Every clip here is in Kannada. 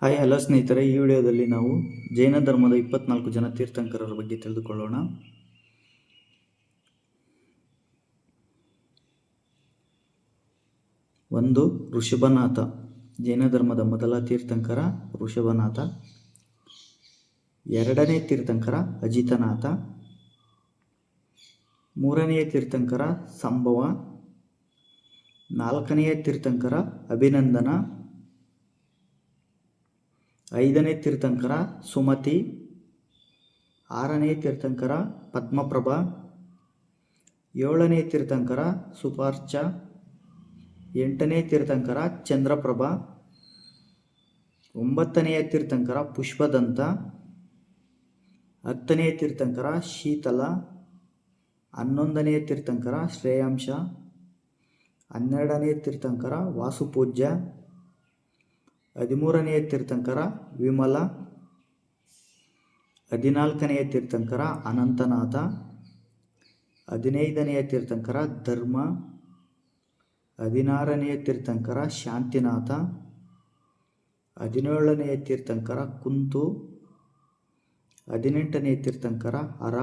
ಹಾಯ್, ಹಲೋ ಸ್ನೇಹಿತರೆ. ಈ ವಿಡಿಯೋದಲ್ಲಿ ನಾವು ಜೈನ ಧರ್ಮದ ಇಪ್ಪತ್ನಾಲ್ಕು ಜನ ತೀರ್ಥಂಕರರ ಬಗ್ಗೆ ತಿಳಿದುಕೊಳ್ಳೋಣ. ಒಂದು, ಋಷಭನಾಥ. ಜೈನ ಧರ್ಮದ ಮೊದಲ ತೀರ್ಥಂಕರ ಋಷಭನಾಥ. ಎರಡನೇ ತೀರ್ಥಂಕರ ಅಜಿತನಾಥ. ಮೂರನೆಯ ತೀರ್ಥಂಕರ ಸಂಭವ. ನಾಲ್ಕನೆಯ ತೀರ್ಥಂಕರ ಅಭಿನಂದನ. ಐದನೇ ತೀರ್ಥಂಕರ ಸುಮತಿ, ಆರನೇ ತೀರ್ಥಂಕರ ಪದ್ಮಪ್ರಭ, ಏಳನೇ ತೀರ್ಥಂಕರ ಸುಪಾರ್ಚ, ಎಂಟನೇ ತೀರ್ಥಂಕರ ಚಂದ್ರಪ್ರಭ ಒಂಬತ್ತನೆಯ ತೀರ್ಥಂಕರ ಪುಷ್ಪದಂತ, ಹತ್ತನೇ ತೀರ್ಥಂಕರ ಶೀತಲ ಹನ್ನೊಂದನೆಯ ತೀರ್ಥಂಕರ ಶ್ರೇಯಾಂಶ, ಹನ್ನೆರಡನೇ ತೀರ್ಥಂಕರ ವಾಸುಪೂಜ್ಯ ಹದಿಮೂರನೆಯ ತೀರ್ಥಂಕರ, ವಿಮಲ. ಹದಿನಾಲ್ಕನೆಯ ತೀರ್ಥಂಕರ, ಅನಂತನಾಥ. ಹದಿನೈದನೆಯ ತೀರ್ಥಂಕರ, ಧರ್ಮ. ಹದಿನಾರನೆಯ ತೀರ್ಥಂಕರ, ಶಾಂತಿನಾಥ. ಹದಿನೇಳನೆಯ ತೀರ್ಥಂಕರ, ಕುಂತು. ಹದಿನೆಂಟನೆಯ ತೀರ್ಥಂಕರ, ಹರ.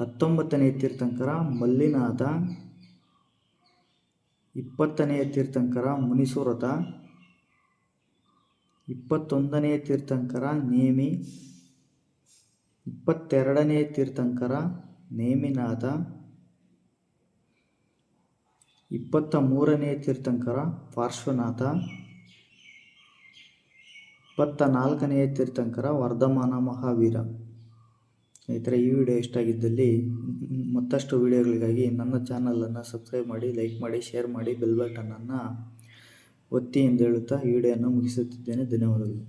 ಹತ್ತೊಂಬತ್ತನೆಯ ತೀರ್ಥಂಕರ, ಮಲ್ಲಿನಾಥ. ಇಪ್ಪತ್ತನೆಯ ತೀರ್ಥಂಕರ, ಮುನಿಸುರತ. ಇಪ್ಪತ್ತೊಂದನೆಯ ತೀರ್ಥಂಕರ ನೇಮಿ ಇಪ್ಪತ್ತೆರಡನೆಯ ತೀರ್ಥಂಕರ ನೇಮಿನಾಥ ಇಪ್ಪತ್ತ ಮೂರನೆಯ ತೀರ್ಥಂಕರ ಪಾರ್ಶ್ವನಾಥ ಇಪ್ಪತ್ತ ನಾಲ್ಕನೇ ತೀರ್ಥಂಕರ ವರ್ಧಮಾನ ಮಹಾವೀರ. ಸ್ನೇಹಿತರೆ, ಈ ವಿಡಿಯೋ ಇಷ್ಟ ಆಗಿದ್ದಲ್ಲಿ ಮತ್ತಷ್ಟು ವಿಡಿಯೋಗಳಿಗಾಗಿ ನನ್ನ ಚಾನಲನ್ನು ಸಬ್ಸ್ಕ್ರೈಬ್ ಮಾಡಿ, ಲೈಕ್ ಮಾಡಿ, ಶೇರ್ ಮಾಡಿ, ಬೆಲ್ ಬಟನನ್ನು ಒತ್ತಿ ಎಂದು ಹೇಳುತ್ತಾ ಈ ಮುಗಿಸುತ್ತಿದ್ದೇನೆ ಧನ್ಯವಾದಗಳು